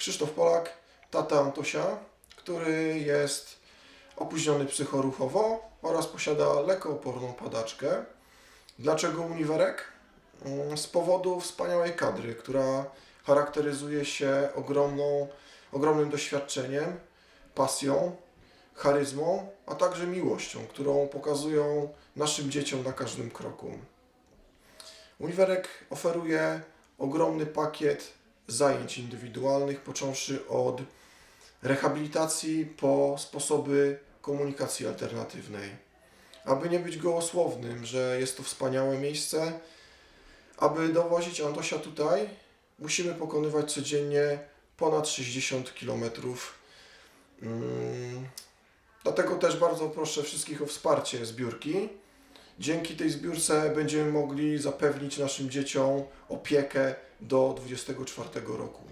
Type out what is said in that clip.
Krzysztof Polak, tata Antosia, który jest opóźniony psychoruchowo oraz posiada lekooporną padaczkę. Dlaczego uniwerek? Mm, Z powodu wspaniałej kadry, która charakteryzuje się ogromną, ogromnym doświadczeniem, pasją, charyzmą, a także miłością, którą pokazują naszym dzieciom na każdym kroku. Uniwerek oferuje ogromny pakiet zajęć indywidualnych, począwszy od rehabilitacji po sposoby komunikacji alternatywnej. Aby nie być gołosłownym, że jest to wspaniałe miejsce, aby dowozić Antosia tutaj, musimy pokonywać codziennie ponad 60 km. Mm, Dlatego też bardzo proszę wszystkich o wsparcie zbiórki. Dzięki tej zbiórce będziemy mogli zapewnić naszym dzieciom opiekę do 24 roku.